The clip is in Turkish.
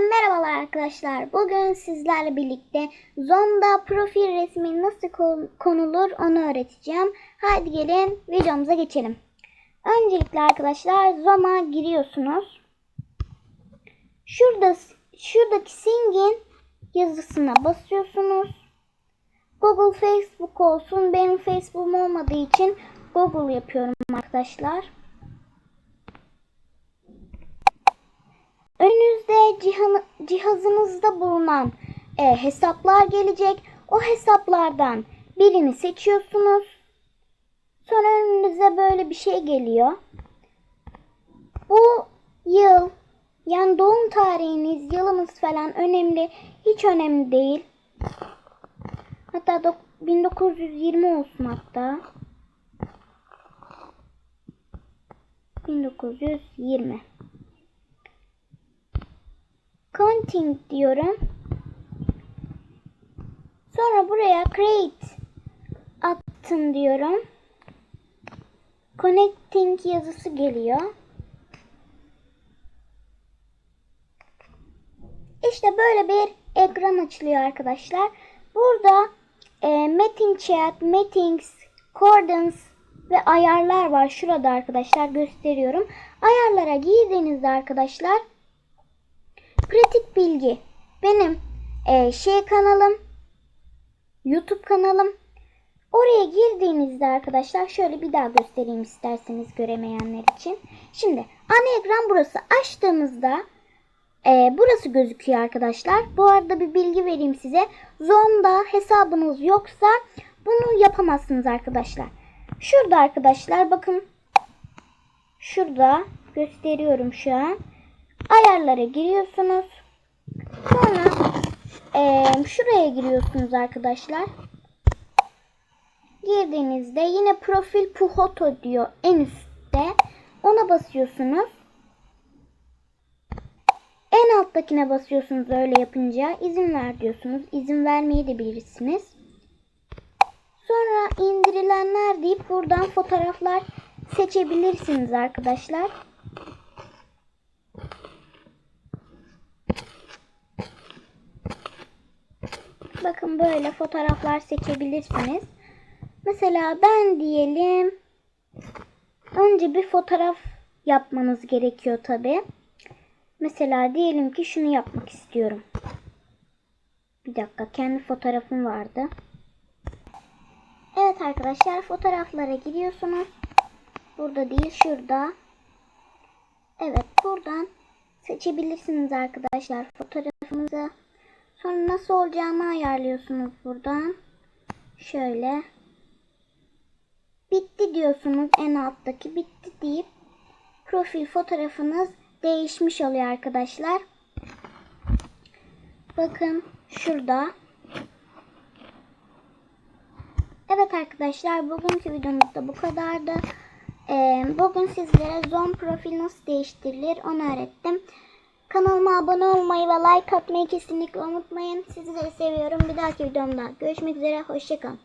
merhabalar arkadaşlar. Bugün sizlerle birlikte Zonda profil resmi nasıl kon- konulur onu öğreteceğim. Haydi gelin videomuza geçelim. Öncelikle arkadaşlar Zoma giriyorsunuz. Şurada şuradaki Sing'in yazısına basıyorsunuz. Google Facebook olsun. Benim Facebook'um olmadığı için Google yapıyorum arkadaşlar. Önünüzde cihan, cihazınızda bulunan e, hesaplar gelecek. O hesaplardan birini seçiyorsunuz. Sonra önünüze böyle bir şey geliyor. Bu yıl yani doğum tarihiniz, yılınız falan önemli. Hiç önemli değil. Hatta dok- 1920 olsun hatta. 1920. Continue diyorum. Sonra buraya create attım diyorum. Connecting yazısı geliyor. İşte böyle bir ekran açılıyor arkadaşlar. Burada e, meeting chat, meetings, coordinates ve ayarlar var. Şurada arkadaşlar gösteriyorum. Ayarlara girdiğinizde arkadaşlar pratik bilgi benim e, şey kanalım YouTube kanalım oraya girdiğinizde arkadaşlar şöyle bir daha göstereyim isterseniz göremeyenler için. Şimdi ana ekran burası açtığımızda e, burası gözüküyor arkadaşlar. Bu arada bir bilgi vereyim size. Zonda hesabınız yoksa bunu yapamazsınız arkadaşlar. Şurada arkadaşlar bakın. Şurada gösteriyorum şu an. Ayarlara giriyorsunuz. Sonra e, şuraya giriyorsunuz arkadaşlar. Girdiğinizde yine profil puhoto diyor en üstte. Ona basıyorsunuz. En alttakine basıyorsunuz öyle yapınca. izin ver diyorsunuz. İzin vermeyi de bilirsiniz. Sonra indirilenler deyip buradan fotoğraflar seçebilirsiniz arkadaşlar. Bakın böyle fotoğraflar seçebilirsiniz. Mesela ben diyelim önce bir fotoğraf yapmanız gerekiyor tabi. Mesela diyelim ki şunu yapmak istiyorum. Bir dakika kendi fotoğrafım vardı. Evet arkadaşlar fotoğraflara giriyorsunuz. Burada değil şurada. Evet buradan seçebilirsiniz arkadaşlar fotoğrafınızı. Sonra nasıl olacağını ayarlıyorsunuz buradan. Şöyle. Bitti diyorsunuz en alttaki bitti deyip profil fotoğrafınız değişmiş oluyor arkadaşlar. Bakın şurada. Evet arkadaşlar bugünkü videomuz da bu kadardı. Ee, bugün sizlere zon profil nasıl değiştirilir onu öğrettim. Kanalıma abone olmayı ve like atmayı kesinlikle unutmayın. Sizleri seviyorum. Bir dahaki videomda görüşmek üzere. Hoşçakalın.